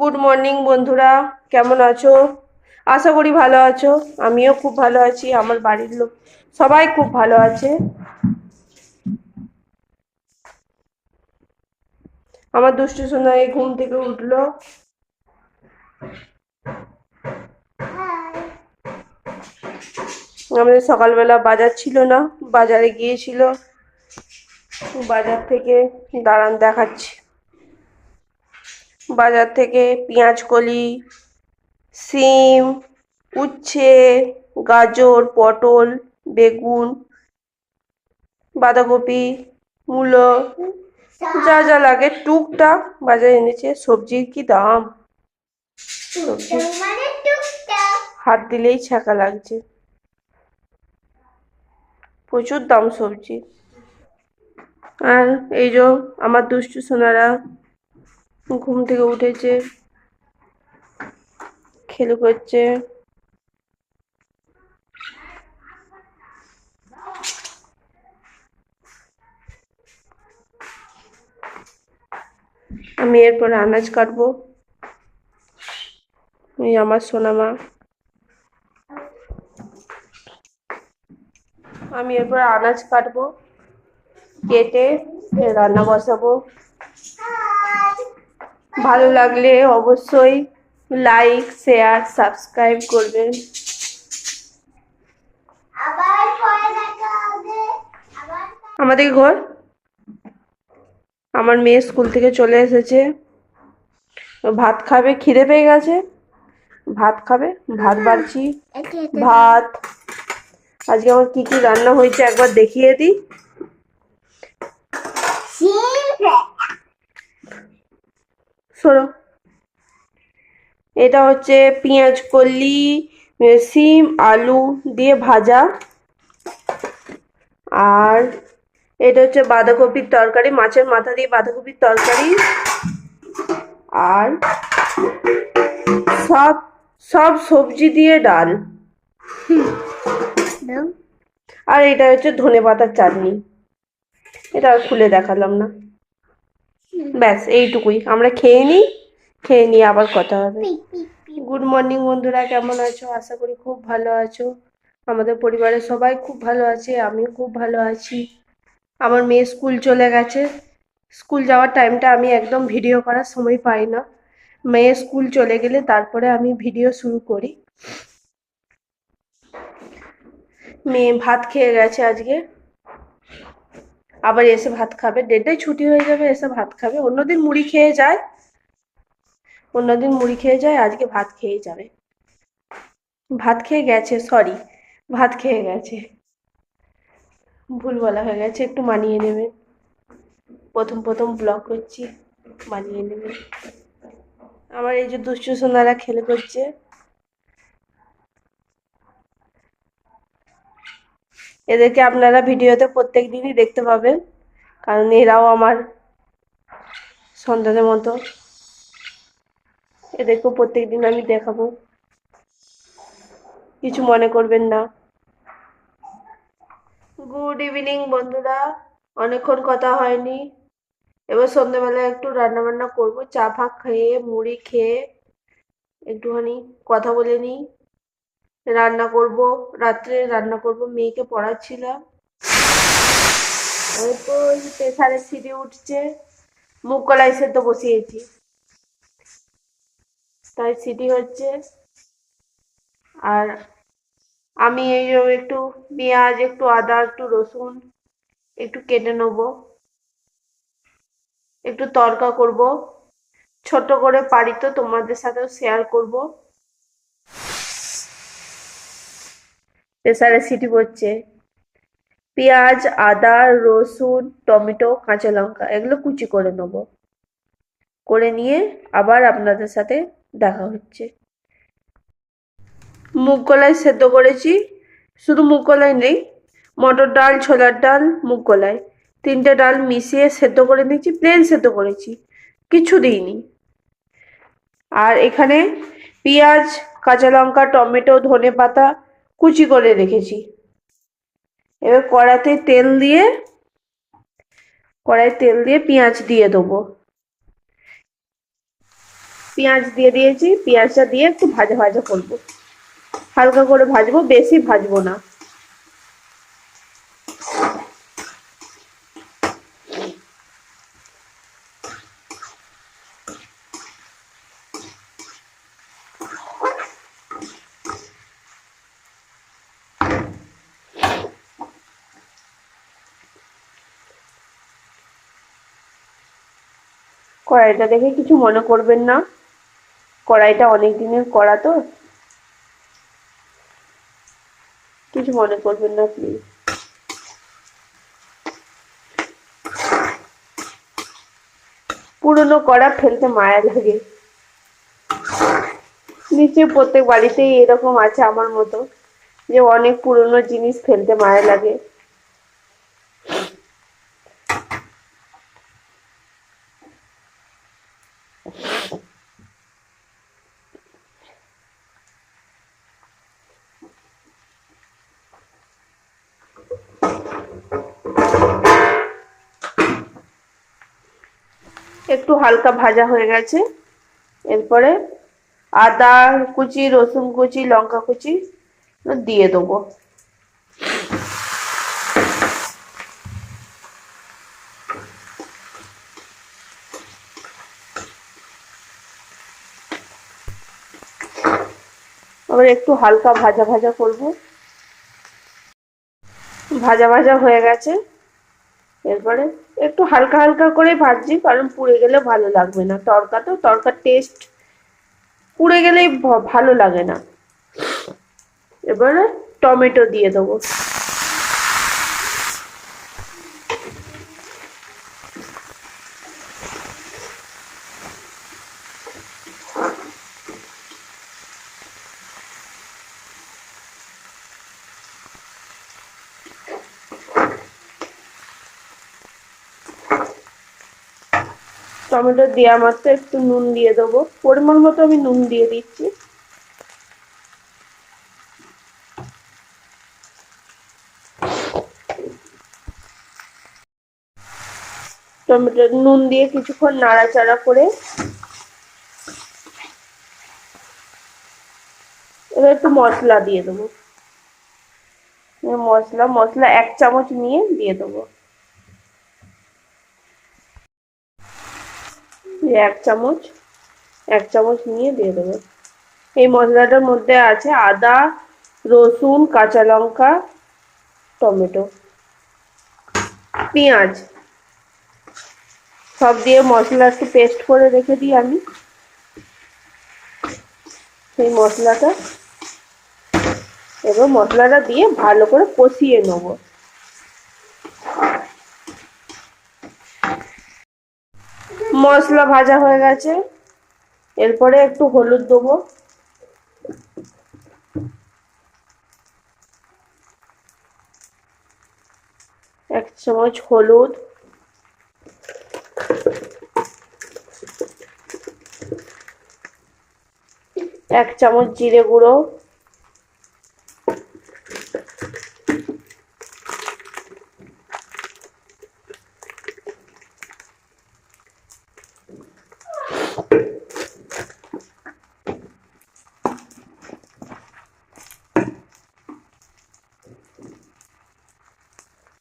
Good morning বন্ধুরা। কেমন আছো? আশা করি ভালো আছো। আমিও খুব ভালো আছি। আমার বাড়ির লোক সবাই খুব ভালো আছে। আমার দুষ্টু সোনা এই ঘুম থেকে উঠল। আমাদের সকালবেলা বাজার ছিল না। বাজারে গিয়েছিল। বাজার থেকে দাঁড়ান দেখাচ্ছি। বাজার থেকে পেঁয়াজ কলি, সিম, উচ্ছে, গাজর, পটল, বেগুন, বাঁধাকপি, মূলো, যা যা লাগে টুকটাক বাজারে এনেছে। সবজির কি দাম? হাত দিলেই ছ্যাঁকা লাগছে। প্রচুর দাম সবজি। আর এই যে আমার দুষ্টু সোনারা ঘুম থেকে উঠেছে, খেলু করছে। আমি এরপর আনাজ কাটবো। আমার সোনামা। আমি এরপর আনাজ কাটবো, কেটে রান্না বসাবো। ভালো লাগলে অবশ্যই লাইক শেয়ার সাবস্ক্রাইব করবেন। আমাদের ঘর? আমার মেয়ে স্কুল থেকে চলে এসেছে। ভাত খাবে খিদে পেয়ে গেছে। ভাত খাবে ভাত বাড়ছি। ভাত। আজকে আমার কি কি রান্না হয়েছে একবার দেখিয়ে দিই। সরো এটা হচ্ছে পেঁয়াজ কলি সিম আলু দিয়ে ভাজা। আর এটা হচ্ছে বাঁধাকপির তরকারি মাছের মাথা দিয়ে বাঁধাকপির তরকারি। আর সব সব সবজি দিয়ে ডাল। আর এটা হচ্ছে ধনে পাতার চাটনি। এটা খুলে দেখালাম না। ব্যাস এইটুকুই। আমরা খেয়ে নিই খেয়ে নিয়ে আবার কথা হবে। গুড মর্নিং বন্ধুরা কেমন আছো? আশা করি খুব ভালো আছো। আমাদের পরিবারের সবাই খুব ভালো আছে আমিও খুব ভালো আছি। আমার মেয়ে স্কুল চলে গেছে। স্কুল যাওয়ার টাইমটা আমি একদম ভিডিও করার সময় পাই না। মেয়ে স্কুল চলে গেলে তারপরে আমি ভিডিও শুরু করি। মেয়ে ভাত খেয়ে গেছে আজকে। আবার এসে ভাত খাবে। দেড়টায় ছুটি হয়ে যাবে, এসে ভাত খাবে। অন্যদিন মুড়ি খেয়ে যায়। অন্যদিন মুড়ি খেয়ে যায়, আজকে ভাত খেয়ে যাবে। ভাত খেয়ে গেছে সরি ভাত খেয়ে গেছে। ভুল বলা হয়ে গেছে, একটু মানিয়ে নেবে। প্রথম প্রথম ব্লগ করছি, মানিয়ে নেবে। আমার এই যে দুষ্টু সোনারা খেলে করছে। এদেরকে আপনারা ভিডিওতে প্রত্যেক দিনই দেখতে পাবেন। কারণ এরাও আমার সন্তানের মতো। এদেরকেও প্রত্যেক দিন আমি দেখাবো। কিছু মনে করবেন না। গুড ইভিনিং বন্ধুরা। অনেকক্ষণ কথা হয়নি। এবার সন্ধ্যেবেলায় একটু রান্না বান্না করব। চা ফা খেয়ে, মুড়ি খেয়ে, একটুখানি কথা বলে নিই। রান্না করব, রাত্রে রান্না করব, মেয়েকে পড়াচ্ছিলাম। ওই তো প্রেসারের সিটি উঠছে মুগ কলাই সেদ্ধ বসিয়েছি। তাই সিটি হচ্ছে। আর আমি এই একটু পেঁয়াজ, একটু আদা, একটু রসুন একটু কেটে নেব। একটু তরকা করব। ছোট করে পারি তো তোমাদের সাথেও শেয়ার করব। প্রেসারে সিটি পড়ছে। পেঁয়াজ, আদা, রসুন, টমেটো, কাঁচা লঙ্কা, এগুলো কুচি করে নেব। করে নিয়ে আবার আপনাদের সাথে দেখা হচ্ছে। মুগ কলাই সেদ্ধ করেছি। শুধু মুগ কলাই নেই, মটর ডাল, ছোলার ডাল, মুগ কলাই। তিনটে ডাল মিশিয়ে সেদ্ধ করে নিয়েছি প্লেন সেদ্ধ করেছি। কিছু দিইনি। আর এখানে পেঁয়াজ, কাঁচা লঙ্কা, টমেটো ধনে পাতা কুচি করে রেখেছি। এবার কড়াতে তেল দিয়ে কড়াই তেল দিয়ে পেঁয়াজ দিয়ে দেবো। পেঁয়াজ দিয়ে দিয়েছি, পেঁয়াজটা দিয়ে একটু ভাজা ভাজা করব। হালকা করে ভাজবো, বেশি ভাজবো না। কড়াইটা দেখে কিছু মনে করবেন না। কড়াইটা অনেক দিনের করা তো। কিছু মনে করবেন না প্লিজ পুরনো কড়া ফেলতে মায়া লাগে। নিচে প্রত্যেক বাড়িতেই এরকম আছে আমার মতো, যে অনেক পুরনো জিনিস ফেলতে মায়া লাগে। একটু হালকা ভাজা হয়ে গেছে। এরপরে আদা কুচি, রসুন কুচি, লঙ্কা কুচি দিয়ে দেবো। আবার একটু হালকা ভাজা ভাজা করব। ভাজা ভাজা হয়ে গেছে। এরপরে একটু হালকা হালকা করে ভাজছি, কারণ পুড়ে গেলে ভালো লাগবে না। তরকা তো তরকার টেস্ট পুড়ে গেলেই ভালো লাগে না। এবারে টমেটো দিয়ে দেবো। টমেটো দেওয়া মাত্র একটু নুন দিয়ে দেবো। পরিমাণ মতো আমি নুন দিয়ে দিচ্ছি। টমেটো নুন দিয়ে কিছুক্ষণ নাড়াচাড়া করে এবার একটু মশলা দিয়ে দেবো। মশলা মশলা এক চামচ নিয়ে দিয়ে দেবো। এই এক চামচ এক চামচ নিয়ে দিয়ে দেবো। এই মশলাটার মধ্যে আছে আদা, রসুন, কাঁচা লঙ্কা, টমেটো, পেঁয়াজ। সব দিয়ে মশলা একটু পেস্ট করে রেখে দিই আমি। সেই মশলাটা, এবার মশলাটা দিয়ে ভালো করে কষিয়ে নেব। মশলা ভাজা হয়ে গেছে। এরপরে একটু হলুদ দেবো। এক চামচ হলুদ। এক চামচ জিরে গুঁড়ো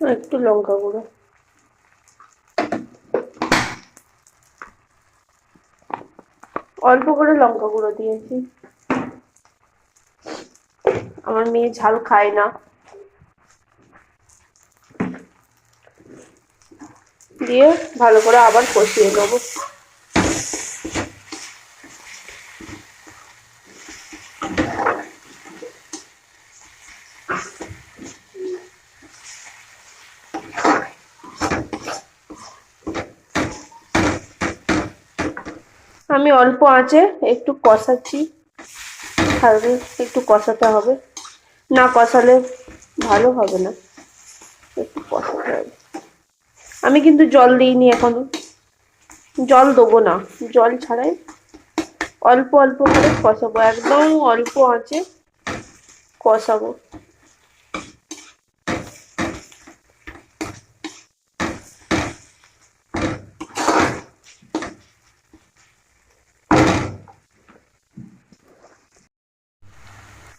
আর একটু লঙ্কা গুঁড়ো। অল্প করে লঙ্কা গুঁড়ো দিয়েছি। আমার মেয়ে ঝাল খায় না। দিয়ে ভালো করে আবার কষিয়ে নেব। আমি অল্প আঁচে একটু কষাচ্ছি। হালকা একটু কষাতে হবে। না কষালে ভালো হবে না। একটু কষাতে হবে। আমি কিন্তু জল দিইনি এখনও। জল দেবো না। জল ছাড়াই অল্প অল্প করে কষাবো। একদম অল্প আঁচে কষাবো।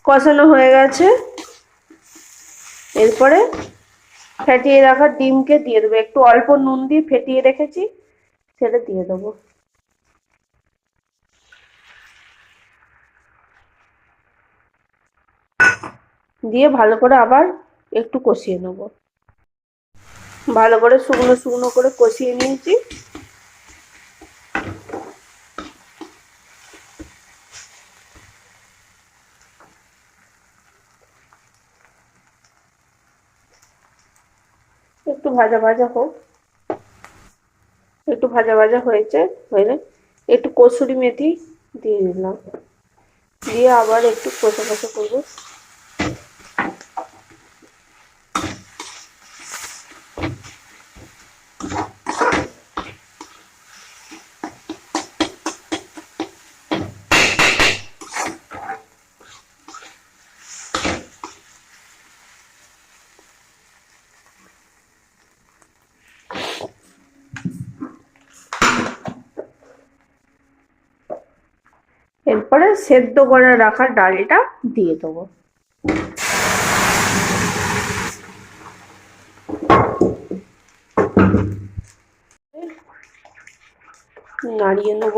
কষানো হয়ে গেছে। এরপরে ফেটিয়ে রাখা ডিমকে দিয়ে দেবো। একটু অল্প নুন দিয়ে ফেটিয়ে রেখেছি, সেটা দিয়ে দেবো। দিয়ে ভালো করে আবার একটু কষিয়ে নেব। ভালো করে শুকনো শুকনো করে কষিয়ে নিয়েছি একটু ভাজা ভাজা হোক। একটু ভাজা ভাজা হয়েছে, হয়ে একটু কসুরি মেথি দিয়ে দিলাম। দিয়ে আবার একটু কষা কষা করব। এরপরে সেদ্ধ করে রাখা ডালটা দিয়ে দেবো। নাড়িয়ে নেব।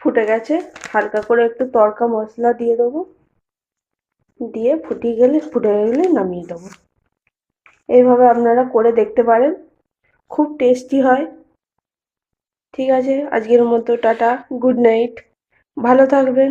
ফুটে গেছে, হালকা করে একটু তড়কা মশলা দিয়ে দেবো। দিয়ে ফুটিয়ে গেলে, ফুটে গেলে নামিয়ে দেবো। এইভাবে আপনারা করে দেখতে পারেন। খুব টেস্টি হয়। ঠিক আছে, আজকের মতো টাটা, গুড নাইট। ভালো থাকবেন।